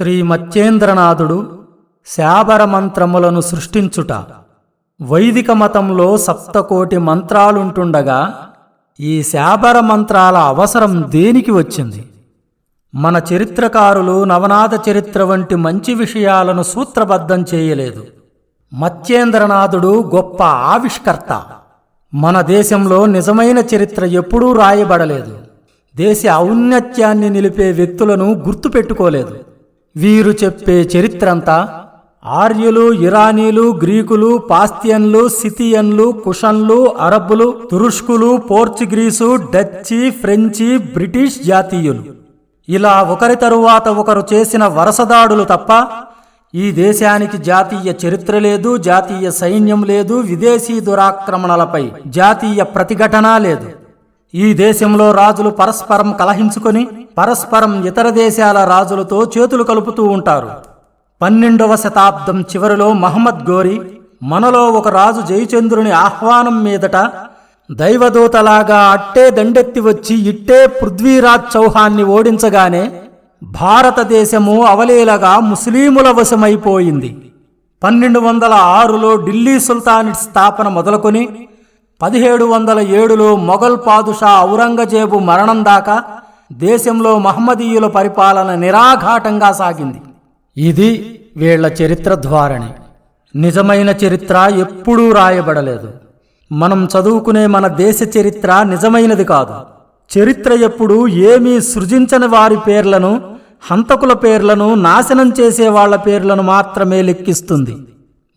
శ్రీ మచ్చేంద్రనాథుడు శాబర మంత్రములను సృష్టించుట. వైదిక మతంలో సప్తకోటి మంత్రాలుంటుండగా ఈ శాబర మంత్రాల అవసరం దేనికి వచ్చింది? మన చరిత్రకారులు నవనాథ చరిత్ర వంటి మంచి విషయాలను సూత్రబద్ధం చేయలేదు. మత్స్యేంద్రనాథుడు గొప్ప ఆవిష్కర్త. మన దేశంలో నిజమైన చరిత్ర ఎప్పుడూ రాయబడలేదు. దేశ ఔన్నత్యాన్ని నిలిపే వ్యక్తులను గుర్తుపెట్టుకోలేదు. వీరు చెప్పే చరిత్రంతా ఆర్యులు ఇరానీలు గ్రీకులు పాస్తియన్లు సిథియన్లు కుషన్లు అరబ్బులు తురుష్కులు పోర్చుగీసు డచ్చి ఫ్రెంచి బ్రిటిష్ జాతీయులు. ఇలా ఒకరి తరువాత ఒకరు చేసిన వరసదాడులు తప్ప ఈ దేశానికి జాతీయ చరిత్ర లేదు జాతీయ సైన్యం లేదు విదేశీ దురాక్రమణలపై జాతీయ ప్రతిఘటన లేదు. ఈ దేశంలో రాజులు పరస్పరం కలహించుకొని పరస్పరం ఇతర దేశాల రాజులతో చేతులు కలుపుతూ ఉంటారు. పన్నెండవ శతాబ్దం చివరిలో మహమ్మద్ గోరి మనలో ఒక రాజు జయచంద్రుని ఆహ్వానం మీదట దైవదూతలాగా అట్టే దండెత్తి వచ్చి ఇట్టే పృథ్వీరాజ్ చౌహాన్ని ఓడించగానే భారతదేశము అవలీలగా ముస్లీముల వశమైపోయింది. పన్నెండు వందల ఆరులో ఢిల్లీ సుల్తానేట్ స్థాపన మొదలుకొని పదిహేడు వందల ఏడులో మొఘల్ పాదుషా ఔరంగజేబు మరణం దాకా దేశంలో మహమ్మదీయుల పరిపాలన నిరాఘాటంగా సాగింది. ఇది వీళ్ళ చరిత్ర ధోరణి నిజమైన చరిత్ర ఎప్పుడూ రాయబడలేదు. మనం చదువుకునే మన దేశ చరిత్ర నిజమైనది కాదు. చరిత్ర ఎప్పుడు ఏమీ సృజించని వారి పేర్లను హంతకుల పేర్లను నాశనం చేసే వాళ్ళ పేర్లను మాత్రమే లెక్కిస్తుంది.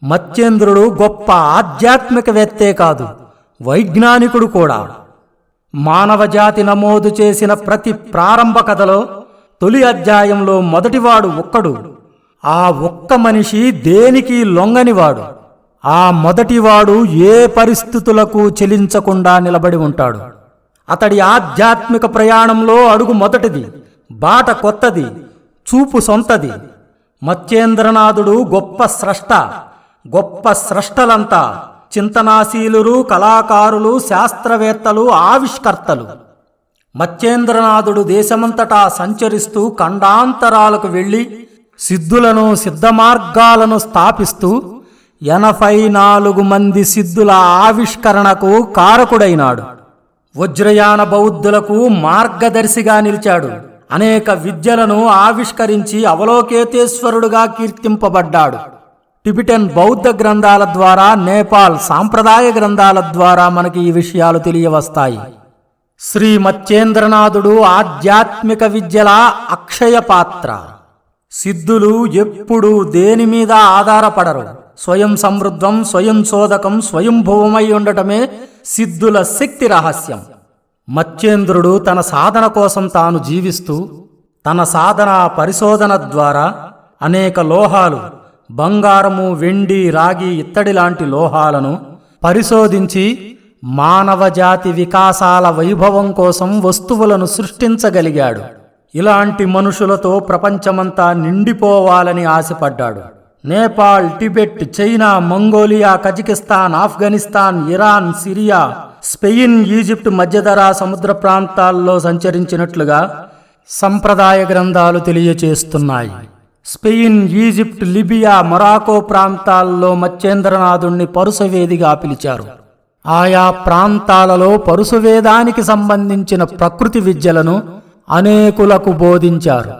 మత్స్యేంద్రుడు గొప్ప ఆధ్యాత్మికవేత్తే కాదు. వైజ్ఞానికుడు కూడా మానవజాతి నమోదు చేసిన ప్రతి ప్రారంభ కథలో తొలి అధ్యాయంలో మొదటివాడు ఒక్కడు. ఆ ఒక్క మనిషి దేనికి లొంగనివాడు? ఆ మొదటివాడు ఏ పరిస్థితులకు చెలించకుండా నిలబడి ఉంటాడు? అతడి ఆధ్యాత్మిక ప్రయాణంలో అడుగు మొదటిది బాట కొత్తది చూపు సొంతది. మత్స్యేంద్రనాథుడు గొప్ప స్రష్ట గొప్ప స్రష్టలంతా చింతనాశీలురు కళాకారులు శాస్త్రవేత్తలు ఆవిష్కర్తలు. మత్స్యేంద్రనాథుడు దేశమంతటా సంచరిస్తూ ఖండాంతరాలకు వెళ్ళి సిద్ధులను సిద్ధమార్గాలను స్థాపిస్తూ ఎనభై నాలుగు మంది సిద్ధుల ఆవిష్కరణకు కారకుడైనాడు. వజ్రయాన బౌద్ధులకు మార్గదర్శిగా నిలిచాడు. అనేక విద్యలను ఆవిష్కరించి అవలోకేతేశ్వరుడుగా కీర్తింపబడ్డాడు. టిబిటన్ బౌద్ధ గ్రంథాల ద్వారా నేపాల్ సాంప్రదాయ గ్రంథాల ద్వారా మనకి ఈ విషయాలు తెలియవస్తాయి. శ్రీ మత్స్యేంద్రనాథుడు ఆధ్యాత్మిక విద్యల అక్షయ పాత్ర. సిద్ధులు ఎప్పుడు దేని మీద ఆధారపడరు. స్వయం సమృద్ధం స్వయం శోధకం స్వయంభువమై ఉండటమే సిద్ధుల శక్తి రహస్యం. మత్స్యేంద్రుడు తన సాధన కోసం తాను జీవిస్తూ తన సాధన పరిశోధన ద్వారా అనేక లోహాలు బంగారము వెండి రాగి ఇత్తడి లాంటి లోహాలను పరిశోధించి మానవజాతి వికాసాల వైభవం కోసం వస్తువులను సృష్టించగలిగాడు. ఇలాంటి మనుషులతో ప్రపంచమంతా నిండిపోవాలని ఆశపడ్డాడు. Nepal Tibet China Mongolia Kazakhstan Afghanistan Iran Syria Spain Egypt మధ్యధరా సముద్ర ప్రాంతాల్లో సంచరించినట్లుగా సంప్రదాయ గ్రంథాలు తెలియచేస్తున్నాయి. స్పెయిన్ ఈజిప్ట్ లిబియా మొరాకో ప్రాంతాల్లో మత్స్యేంద్రనాథుణ్ణి పరుసవేదిగా పిలిచారు. ఆయా ప్రాంతాలలో పరుసవేదానికి సంబంధించిన ప్రకృతి విద్యలను అనేకులకు బోధించారు.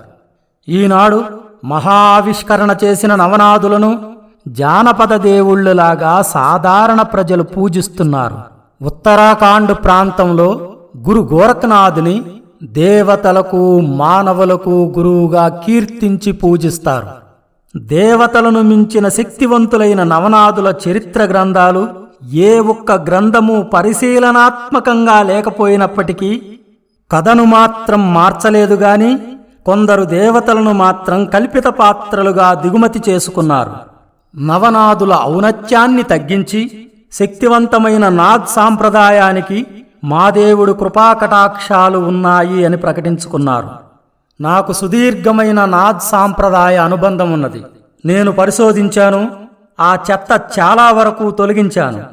ఈనాడు మహావిష్కరణ చేసిన నవనాథులను జానపద దేవుళ్ళలాగా సాధారణ ప్రజలు పూజిస్తున్నారు. ఉత్తరాఖండ్ ప్రాంతంలో గురు గోరఖనాథుని దేవతలకు మానవులకు గురువుగా కీర్తించి పూజిస్తారు. దేవతలను మించిన శక్తివంతులైన నవనాథుల చరిత్ర గ్రంథాలు ఏ ఒక్క గ్రంథము పరిశీలనాత్మకంగా లేకపోయినప్పటికీ కథను మాత్రం మార్చలేదు గాని కొందరు దేవతలను మాత్రం కల్పిత పాత్రలుగా దిగుమతి చేసుకున్నారు. నవనాథుల ఔన్నత్యాన్ని తగ్గించి శక్తివంతమైన నాథ్ సాంప్రదాయానికి మా దేవుడు కృపాకటాక్షాలు ఉన్నాయి అని ప్రకటించుకున్నారు. నాకు సుదీర్ఘమైన నాద్ సాంప్రదాయ అనుబంధం ఉన్నది. నేను పరిశోధించాను ఆ చెత్త చాలా వరకు తొలగించాను.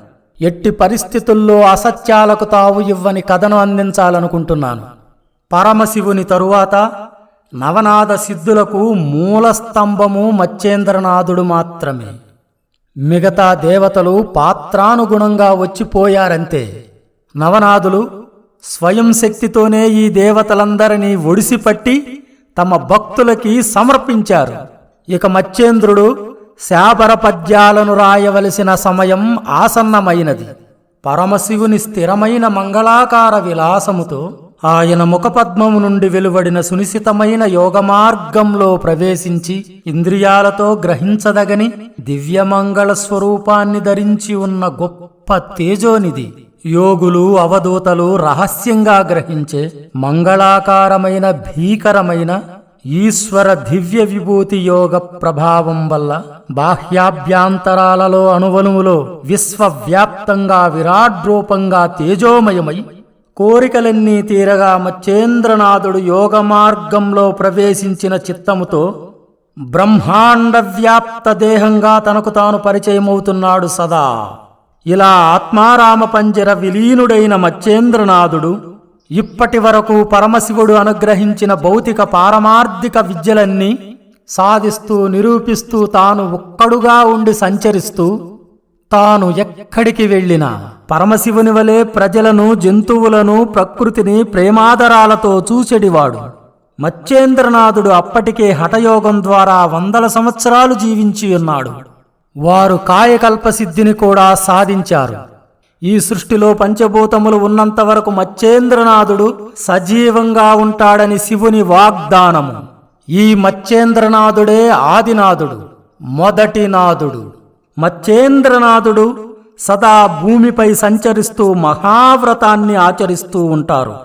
ఎట్టి పరిస్థితుల్లో అసత్యాలకు తావు ఇవ్వని కథను అందించాలనుకుంటున్నాను. పరమశివుని తరువాత నవనాద సిద్ధులకు మూల స్తంభము మచ్చేంద్రనాథుడు మాత్రమే. మిగతా దేవతలు పాత్రానుగుణంగా వచ్చిపోయారంతే. నవనాథులు స్వయం శక్తితోనే ఈ దేవతలందరినీ ఒడిసిపట్టి తమ భక్తులకి సమర్పించారు. ఇక మచ్చేంద్రుడు శాపర పద్యాలను రాయవలసిన సమయం ఆసన్నమైనది. పరమశివుని స్థిరమైన మంగళాకార విలాసముతో ఆయన ముఖపద్మము నుండి వెలువడిన సునిశితమైన యోగ మార్గంలో ప్రవేశించి ఇంద్రియాలతో గ్రహించదగని దివ్యమంగళ స్వరూపాన్ని ధరించి ఉన్న గొప్ప తేజోనిది యోగులు అవధూతలు రహస్యంగా గ్రహించే మంగళాకారమైన భీకరమైన ఈశ్వర దివ్య విభూతి యోగ ప్రభావం వల్ల బాహ్యాభ్యాంతరాలలో అణువణువులో విశ్వవ్యాప్తంగా విరాడ్రూపంగా తేజోమయమై కోరికలన్నీ తీరగా మచ్చేంద్రనాథుడు యోగ మార్గంలో ప్రవేశించిన చిత్తముతో బ్రహ్మాండ వ్యాప్త దేహంగా తనకు తాను పరిచయమవుతున్నాడు సదా. ఇలా ఆత్మారామ పంజర విలీనుడైన మచ్చేంద్రనాథుడు ఇప్పటి వరకు పరమశివుడు అనుగ్రహించిన భౌతిక పారమార్థిక విద్యలన్నీ సాధిస్తూ నిరూపిస్తూ తాను ఒక్కడుగా ఉండి సంచరిస్తూ తాను ఎక్కడికి వెళ్ళినా పరమశివుని వలె ప్రజలను జంతువులను ప్రకృతిని ప్రేమాదరాలతో చూచెడివాడు. మచ్చేంద్రనాథుడు అప్పటికే హఠయోగం ద్వారా వందల సంవత్సరాలు జీవించి ఉన్నాడు. వారు కాయకల్పసిద్ధిని కూడా సాధించారు. ఈ సృష్టిలో పంచభూతములు ఉన్నంత వరకు మచ్చేంద్రనాథుడు సజీవంగా ఉంటాడని శివుని వాగ్దానము. ఈ మచ్చేంద్రనాథుడే ఆదినాథుడు మొదటి నాథుడు. మచ్చేంద్రనాథుడు సదా భూమిపై సంచరిస్తూ మహావ్రతాన్ని ఆచరిస్తూ ఉంటారు.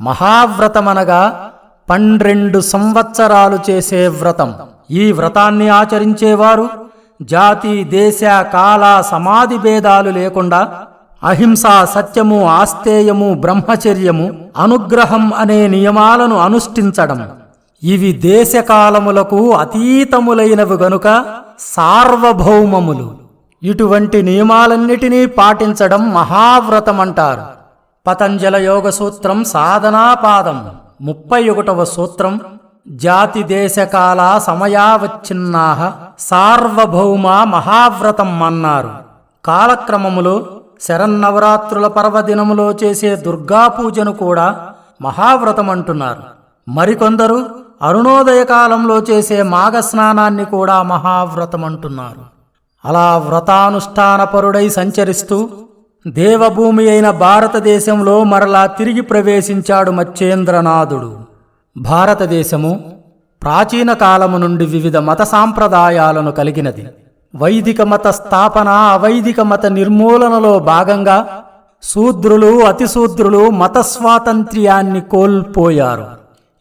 మహావ్రతమనగా పన్నెండు సంవత్సరాలు చేసే వ్రతం. ఈ వ్రతాన్ని ఆచరించేవారు జాతి దేశ కాల సమాధి భేదాలు లేకుండా అహింస సత్యము ఆస్తేయము బ్రహ్మచర్యము అనుగ్రహం అనే నియమాలను అనుష్ఠించడం. ఇవి దేశకాలములకు అతీతములైనవి గనుక సార్వభౌమములు. ఇటువంటి నియమాలన్నిటినీ పాటించడం మహావ్రతమంటారు. పతంజల యోగ సూత్రం సాధనాపాదం. ముప్పై ఒకటవ సూత్రం జాతి దేశకాల సమయావచ్చిన్నాహ సార్వభౌమ మహావ్రతం అన్నారు. కాలక్రమములో శరన్నవరాత్రుల పర్వదినములో చేసే దుర్గా పూజను కూడా మహావ్రతం అంటున్నారు. మరికొందరు అరుణోదయ కాలంలో చేసే మాఘ స్నానాన్ని కూడా మహావ్రతం అంటున్నారు. అలా వ్రతానుష్ఠానపరుడై సంచరిస్తూ దేవభూమి అయిన భారతదేశంలో మరలా తిరిగి ప్రవేశించాడు మచ్చేంద్రనాథుడు. భారతదేశము ప్రాచీన కాలము నుండి వివిధ మత సాంప్రదాయాలను కలిగినది. వైదిక మత స్థాపన అవైదిక మత నిర్మూలనలో భాగంగా శూద్రులు అతిశూద్రులు మత స్వాతంత్ర్యాన్ని కోల్పోయారు.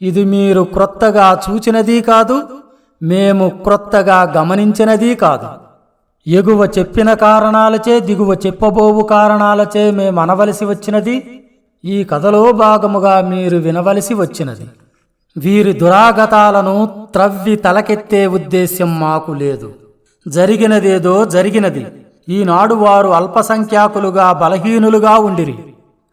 ఇది మీరు క్రొత్తగా చూచినది కాదు మేము క్రొత్తగా గమనించినది కాదు. ఎగువ చెప్పిన కారణాలచే దిగువ చెప్పబోవు కారణాలచే మేము అనవలసి వచ్చినది. ఈ కథలో భాగముగా మీరు వినవలసి వచ్చినది. వీరి దురాగతాలను త్రవ్వి తలకెత్తే ఉద్దేశ్యం మాకు లేదు. జరిగినదేదో జరిగినది. ఈనాడు వారు అల్పసంఖ్యాకులుగా బలహీనులుగా ఉండిరి.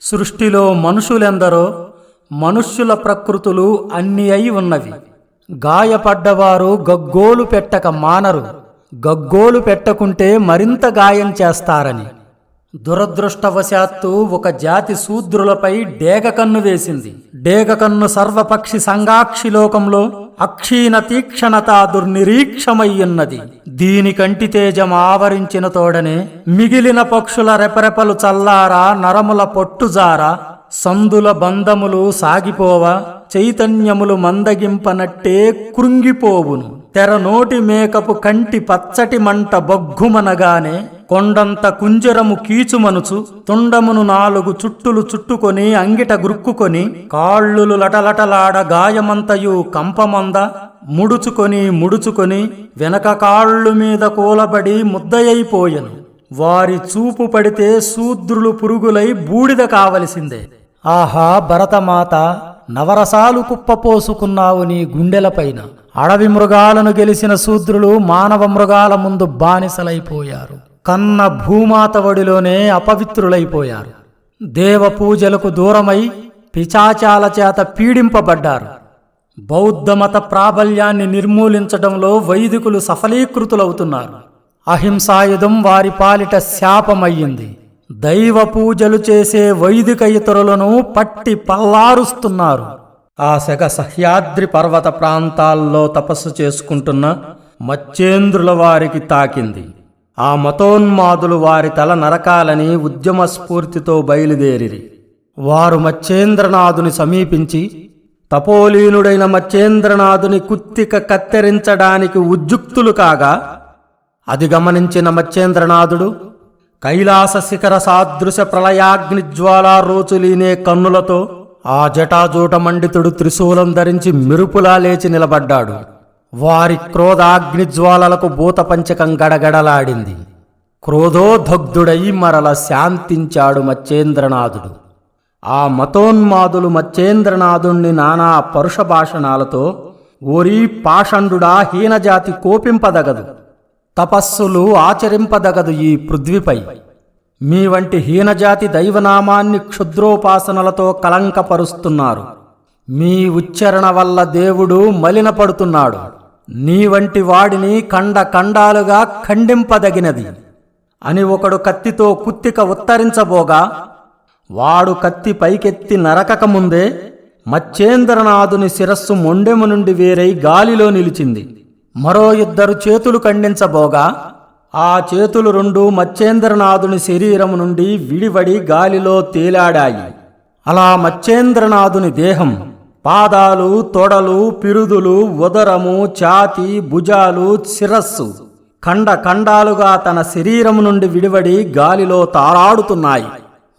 సృష్టిలో మనుషులెందరో మనుష్యుల ప్రకృతులు అన్ని అయి ఉన్నవి. గాయపడ్డవారు గగ్గోలు పెట్టక మానరు. గగ్గోలు పెట్టకుంటే మరింత గాయం చేస్తారని. దురదృష్టవశాత్తు ఒక జాతి శూద్రులపై డేగకన్ను వేసింది. డేగకన్ను సర్వపక్షి సంగాక్షి లోకంలో అక్షీణ తీక్షణత దుర్నిరీక్షమయ్యున్నది. దీని కంటి తేజం ఆవరించిన తోడనే మిగిలిన పక్షుల రెపరెపలు చల్లారా నరముల పొట్టుజారా సందుల బంధములు సాగిపోవా చైతన్యములు మందగింపనట్టే కృంగిపోవును. తెర నోటి మేకపు కంటి పచ్చటి మంట బొగ్గుమనగానే కొండంత కుంజరము కీచుమనుచు తుండమును నాలుగు చుట్టులు చుట్టుకొని అంగిట గురుక్కుకొని కాళ్ళులు లటలటలాడ గాయమంతయు కంపమంద ముడుచుకొని ముడుచుకొని వెనక కాళ్ళు మీద కూలబడి ముద్దయైపోయెను. వారి చూపు పడితే శూద్రులు పురుగులై బూడిద కావలసిందే. ఆహా భరతమాత నవరసాలు కుప్పపోసుకున్నావు నీ గుండెలపైన అడవి మృగాలను గెలిచిన శూద్రులు మానవ మృగాల ముందు బానిసలైపోయారు. కన్న భూమాత వడిలోనే అపవిత్రులైపోయారు. దేవ పూజలకు దూరమై పిచాచాల చేత పీడింపబడ్డారు. బౌద్ధమత ప్రాబల్యాన్ని నిర్మూలించడంలో వైదికులు సఫలీకృతులవుతున్నారు. అహింసాయుధం వారి పాలిట శాపమయ్యింది. దైవ పూజలు చేసే వైదిక ఇతరులను పట్టి పల్లారుస్తున్నారు. ఆ సెగ సహ్యాద్రి పర్వత ప్రాంతాల్లో తపస్సు చేసుకుంటున్న మచ్చేంద్రుల వారికి తాకింది. ఆ మతోన్మాదులు వారి తల నరకాలని ఉద్యమ స్ఫూర్తితో బయలుదేరిరి. వారు మచ్చేంద్రనాథుని సమీపించి తపోలీనుడైన మచ్చేంద్రనాథుని కుత్తిక కత్తిరించడానికి ఉద్యుక్తులు కాగా అది గమనించిన మచ్చేంద్రనాథుడు కైలాస శిఖర సాదృశ ప్రళయాగ్నిజ్వాలా రోచులీనే కన్నులతో ఆ జటాజూట మండితుడు త్రిశూలం ధరించి మెరుపులా లేచి నిలబడ్డాడు. వారి క్రోధాగ్నిజ్వాలలకు భూతపంచకం గడగడలాడింది. క్రోధోదగ్ధుడై మరల శాంతించాడు మచ్చేంద్రనాథుడు. ఆ మతోన్మాదులు మచ్చేంద్రనాథుణ్ణి నానా పరుష భాషణాలతో ఓరీ పాషండుడా హీనజాతి కోపింపదగదు. తపస్సులు ఆచరింపదగదు ఈ పృథ్వీపై. మీ వంటి హీనజాతి దైవనామాన్ని క్షుద్రోపాసనలతో కలంకపరుస్తున్నారు మీ ఉచ్చరణ వల్ల దేవుడు మలినపడుతున్నాడు. నీ వంటి వాడిని కండ కండాలుగా ఖండింపదగినది. అని ఒకడు కత్తితో కుత్తిక ఉత్తరించబోగా వాడు కత్తి పైకెత్తి నరకకముందే మచ్చేంద్రనాథుని శిరస్సు మొండెము నుండి వేరై గాలిలో నిలిచింది. మరో ఇద్దరు చేతులు ఖండించబోగా ఆ చేతులు రెండు మచ్చేంద్రనాథుని శరీరము నుండి విడివడి గాలిలో తేలాడాయి. అలా మచ్చేంద్రనాథుని దేహం పాదాలు తొడలు పిరుదులు ఉదరము ఛాతి భుజాలు శిరస్సు ఖండ ఖండాలుగా తన శరీరము నుండి విడివడి గాలిలో తారాడుతున్నాయి.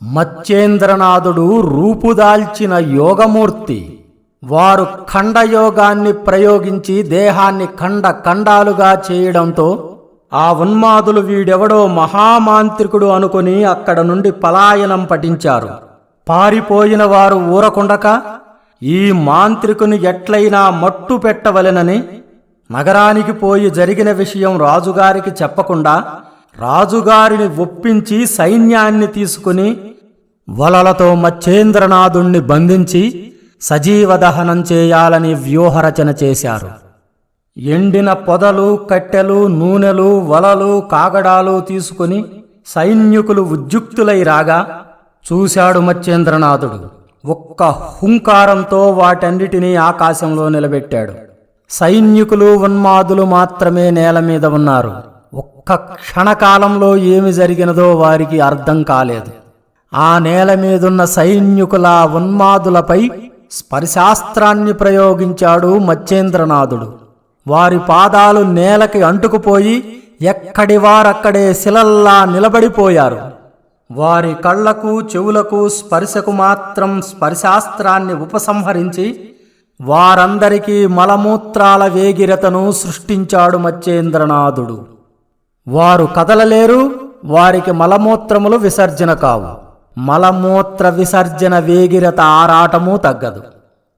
మచ్చేంద్రనాథుడు రూపుదాల్చిన యోగమూర్తి. వారు ఖండయోగాన్ని ప్రయోగించి దేహాన్ని ఖండ ఖండాలుగా చేయడంతో ఆ ఉన్మాదులు వీడెవడో మహామాంత్రికుడు అనుకుని అక్కడ నుండి పలాయనం పఠించారు. పారిపోయిన వారు ఊరకుండక ఈ మాంత్రికుని ఎట్లయినా మట్టు పెట్టవలెనని నగరానికి పోయి జరిగిన విషయం రాజుగారికి చెప్పకుండా రాజుగారిని ఒప్పించి సైన్యాన్ని తీసుకుని వలలతో మచ్చేంద్రనాథుణ్ణి బంధించి సజీవ దహనం చేయాలని వ్యూహరచన చేశారు. ఎండిన పొదలు కట్టెలు నూనెలు వలలు కాగడాలు తీసుకుని సైన్యకులు ఉద్యుక్తులై రాగా చూశాడు మచ్చేంద్రనాథుడు. ఒక్క హుంకారంతో వాటన్నిటినీ ఆకాశంలో నిలబెట్టాడు. సైన్యకులు ఉన్మాదులు మాత్రమే నేల మీద ఉన్నారు. ఒక్క క్షణకాలంలో ఏమి జరిగినదో వారికి అర్థం కాలేదు. ఆ నేల మీదున్న సైనికుల ఉన్మాదులపై స్పర్శాస్త్రాన్ని ప్రయోగించాడు మచ్చేంద్రనాథుడు వారి పాదాలు నేలకి అంటుకుపోయి ఎక్కడి వారక్కడే శిలల్లా నిలబడిపోయారు. వారి కళ్ళకు చెవులకు స్పర్శకు మాత్రం స్పర్శాస్త్రాన్ని ఉపసంహరించి వారందరికీ మలమూత్రాల వేగిరతను సృష్టించాడు మచ్చేంద్రనాథుడు. వారు కదలలేరు వారికి మలమూత్రములు విసర్జన కావు. మలమూత్ర విసర్జన వేగిరత ఆరాటము తగ్గదు.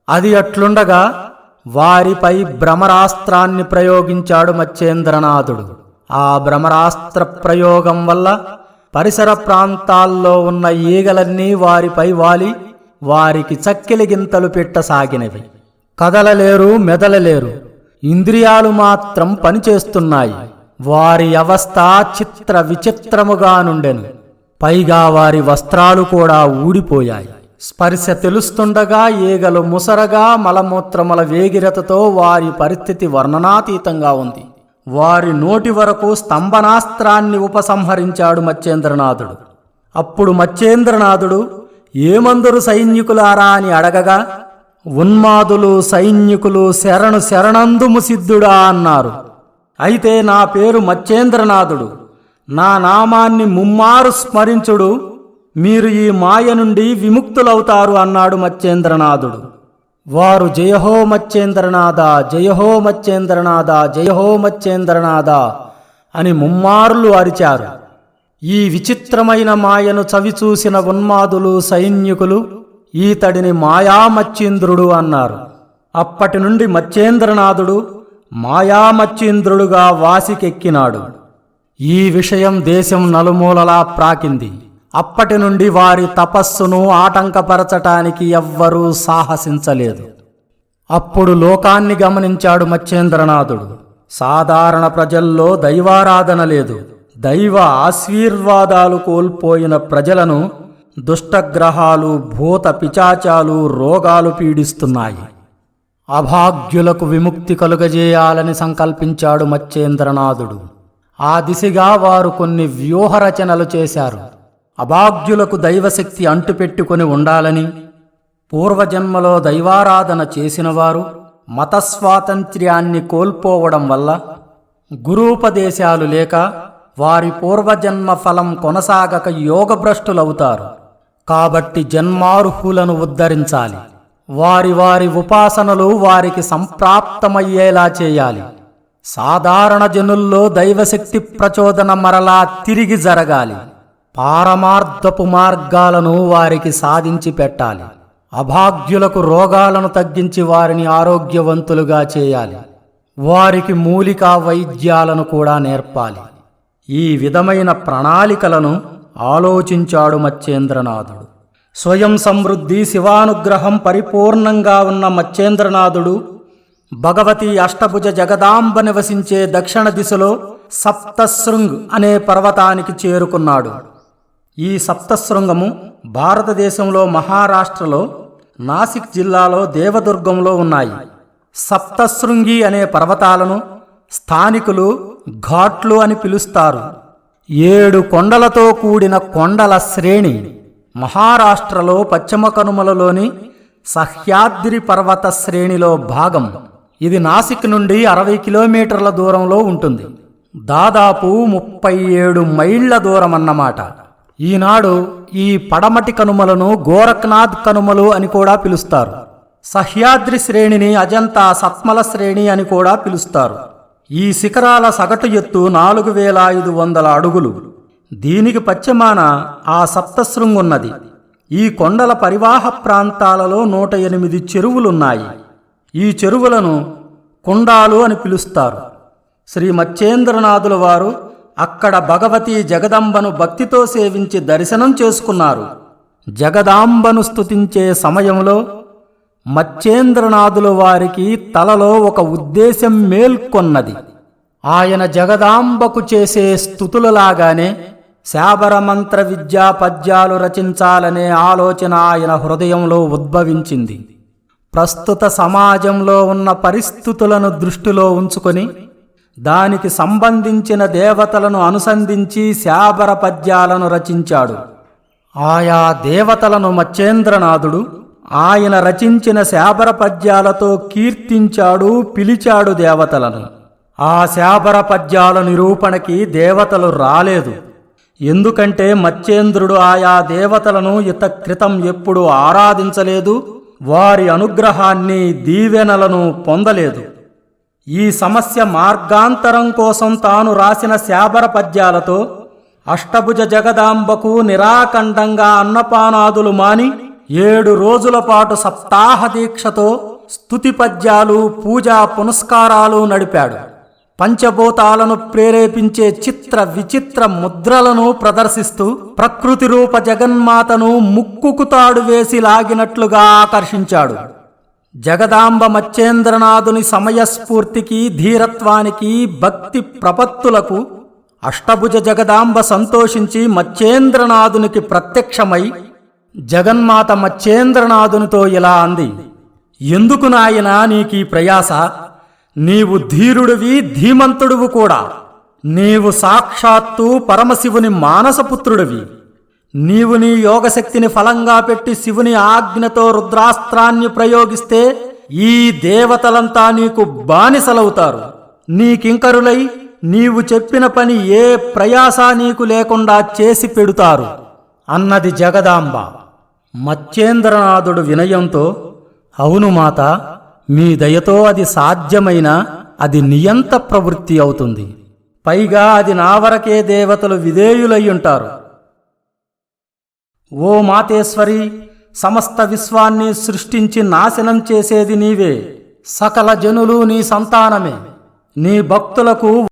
అది అట్లుండగా వారిపై భ్రమరాస్త్రాన్ని ప్రయోగించాడు మచ్చేంద్రనాథుడు. ఆ భ్రమరాస్త్ర ప్రయోగం వల్ల పరిసర ప్రాంతాల్లో ఉన్న ఈగలన్నీ వారిపై వాలి వారికి చక్కెలి గింతలు పెట్టసాగినవి. కదలలేరు మెదలలేరు. ఇంద్రియాలు మాత్రం పనిచేస్తున్నాయి. వారి అవస్థ చిత్ర విచిత్రముగా నుండెను. పైగా వారి వస్త్రాలు కూడా ఊడిపోయాయి. స్పర్శ తెలుస్తుండగా ఈగలు ముసరగా మలమూత్రముల వేగిరతతో వారి పరిస్థితి వర్ణనాతీతంగా ఉంది. వారి నోటి వరకు స్తంభనాస్త్రాన్ని ఉపసంహరించాడు మచ్చేంద్రనాథుడు. అప్పుడు మచ్చేంద్రనాథుడు ఏమందరు సైనికులారా అని అడగగా ఉన్మాదులు సైనికులు శరణు శరణందుము సిద్ధుడా అన్నారు. అయితే నా పేరు మచ్చేంద్రనాథుడు. నా నామాన్ని ముమ్మారు స్మరించుడు. మీరు ఈ మాయ నుండి విముక్తులవుతారు అన్నాడు మచ్చేంద్రనాథుడు. వారు జయహో మచ్చేంద్రనాథ జయహో మచ్చేంద్రనాథ జయహో మచ్చేంద్రనాథ అని ముమ్మారులు అరిచారు. ఈ విచిత్రమైన మాయను చవిచూసిన ఉన్మాదులు సైన్యకులు ఈతడిని మాయామచ్చేంద్రుడు అన్నారు. అప్పటి నుండి మచ్చేంద్రనాథుడు మాయామచ్చేంద్రుడుగా వాసికెక్కినాడు. ఈ విషయం దేశం నలుమూలలా ప్రాకింది. అప్పటి నుండి వారి తపస్సును ఆటంకపరచటానికి ఎవ్వరూ సాహసించలేదు. అప్పుడు లోకాన్ని గమనించాడు మచ్చేంద్రనాథుడు. సాధారణ ప్రజల్లో దైవారాధన లేదు. దైవ ఆశీర్వాదాలు కోల్పోయిన ప్రజలను దుష్టగ్రహాలు భూత పిచాచాలు రోగాలు పీడిస్తున్నాయి. అభాగ్యులకు విముక్తి కలుగజేయాలని సంకల్పించాడు మచ్చేంద్రనాథుడు. ఆ దిశగా వారు కొన్ని వ్యూహరచనలు చేశారు. అభాగ్యులకు దైవశక్తి అంటుపెట్టుకొని ఉండాలని పూర్వజన్మలో దైవారాధన చేసినవారు మత స్వాతంత్ర్యాన్ని కోల్పోవడం వల్ల గురూపదేశాలు లేక వారి పూర్వజన్మ ఫలం కొనసాగక యోగభ్రష్టులవుతారు. కాబట్టి జన్మార్హులను ఉద్ధరించాలి. వారి వారి ఉపాసనలు వారికి సంప్రాప్తమయ్యేలా చేయాలి. సాధారణ జనుల్లో దైవశక్తి ప్రచోదన మరలా తిరిగి జరగాలి. పారమార్థపు మార్గాలను వారికి సాధించి పెట్టాలి. అభాగ్యులకు రోగాలను తగ్గించి వారిని ఆరోగ్యవంతులుగా చేయాలి. వారికి మూలికా వైద్యాలను కూడా నేర్పాలి. ఈ విధమైన ప్రణాళికలను ఆలోచించాడు మచ్చేంద్రనాథుడు. స్వయం సమృద్ధి శివానుగ్రహం పరిపూర్ణంగా ఉన్న మచ్చేంద్రనాథుడు భగవతి అష్టభుజ జగదాంబ నివసించే దక్షిణ దిశలో సప్తశృంగ్ అనే పర్వతానికి చేరుకున్నాడు. ఈ సప్తశృంగము భారతదేశంలో మహారాష్ట్రలో నాసిక్ జిల్లాలో దేవదుర్గంలో ఉన్నాయి. సప్తశృంగి అనే పర్వతాలను స్థానికులు ఘాట్లు అని పిలుస్తారు. ఏడు కొండలతో కూడిన కొండల శ్రేణి మహారాష్ట్రలో పశ్చిమ కనుమలలోని సహ్యాద్రి పర్వత శ్రేణిలో భాగం. ఇది నాసిక్ నుండి అరవై కిలోమీటర్ల దూరంలో ఉంటుంది. దాదాపు ముప్పై ఏడు మైళ్ళ దూరం అన్నమాట ఈనాడు ఈ పడమటి కనుమలను గోరఖ్నాథ్ కనుమలు అని కూడా పిలుస్తారు. సహ్యాద్రి శ్రేణిని అజంతా సత్మల శ్రేణి అని కూడా పిలుస్తారు. ఈ శిఖరాల సగటు ఎత్తు నాలుగు వేల ఐదు వందల అడుగులు. దీనికి పశ్చిమాన ఆ సప్తశృంగున్నది. ఈ కొండల పరివాహ ప్రాంతాలలో నూట ఎనిమిది చెరువులున్నాయి. ఈ చెరువులను కుండాలు అని పిలుస్తారు. శ్రీ మచ్చేంద్రనాథుల వారు అక్కడ భగవతి జగదంబను భక్తితో సేవించి దర్శనం చేసుకున్నారు. జగదాంబను స్థుతించే సమయంలో మచ్చేంద్రనాథుల వారికి తలలో ఒక ఉద్దేశం మేల్కొన్నది. ఆయన జగదాంబకు చేసే స్థుతులలాగానే శాబర మంత్ర విద్యా పద్యాలు రచించాలనే ఆలోచన ఆయన హృదయంలో ఉద్భవించింది. ప్రస్తుత సమాజంలో ఉన్న పరిస్థితులను దృష్టిలో ఉంచుకొని దానికి సంబంధించిన దేవతలను అనుసంధించి శాబర పద్యాలను రచించాడు. ఆయా దేవతలను మచ్చేంద్రనాథుడు ఆయన రచించిన శాబర పద్యాలతో కీర్తించాడు పిలిచాడు దేవతలను. ఆ శాబర పద్యాల నిరూపణకి దేవతలు రాలేదు. ఎందుకంటే మచ్చేంద్రుడు ఆయా దేవతలను ఇత క్రితం ఆరాధించలేదు వారి అనుగ్రహాన్ని దీవెనలను పొందలేదు. ఈ సమస్య మార్గాంతరం కోసం తాను రాసిన శాబర పద్యాలతో అష్టభుజ జగదాంబకు నిరాకండంగా అన్నపానాదులు మాని ఏడు రోజుల పాటు సప్తాహ దీక్షతో స్తుతి పద్యాలు పూజా పునస్కారాలు నడిపాడు. పంచభూతాలను ప్రేరేపించే చిత్ర విచిత్ర ముద్రలను ప్రదర్శిస్తూ ప్రకృతి రూప జగన్మాతను ముక్కుకు తాడు వేసి లాగినట్లుగా ఆకర్షించాడు. జగదాంబ మచ్చేంద్రనాథుని సమయస్ఫూర్తికి ధీరత్వానికి భక్తి ప్రపత్తులకు అష్టభుజ జగదాంబ సంతోషించి మచ్చేంద్రనాథునికి ప్రత్యక్షమై జగన్మాత మచ్చేంద్రనాథునితో ఇలా అంది ఎందుకు నాయనా నీకీ ప్రయాస? నీవు ధీరుడివి ధీమంతుడువు కూడా. నీవు సాక్షాత్తు పరమశివుని మానసపుత్రుడివి. నీవు నీ యోగశక్తిని ఫలంగా పెట్టి శివుని ఆజ్ఞతో రుద్రాస్త్రాన్ని ప్రయోగిస్తే ఈ దేవతలంతా నీకు బానిసలవుతారు. నీకింకరులై నీవు చెప్పిన పని ఏ ప్రయాస నీకు లేకుండా చేసి పెడుతారు. అన్నది జగదాంబ. మచ్చేంద్రనాథుడు వినయంతో అవును మాత మీ దయతో అది సాధ్యమైన అది నియంత ప్రవృత్తి అవుతుంది. పైగా అది నా వరకే దేవతలు విధేయులయ్యుంటారు ఓ మాతేశ్వరి సమస్త విశ్వాన్ని సృష్టించి నాశనం చేసేది నీవే. సకల జనులు నీ సంతానమే. నీ భక్తులకు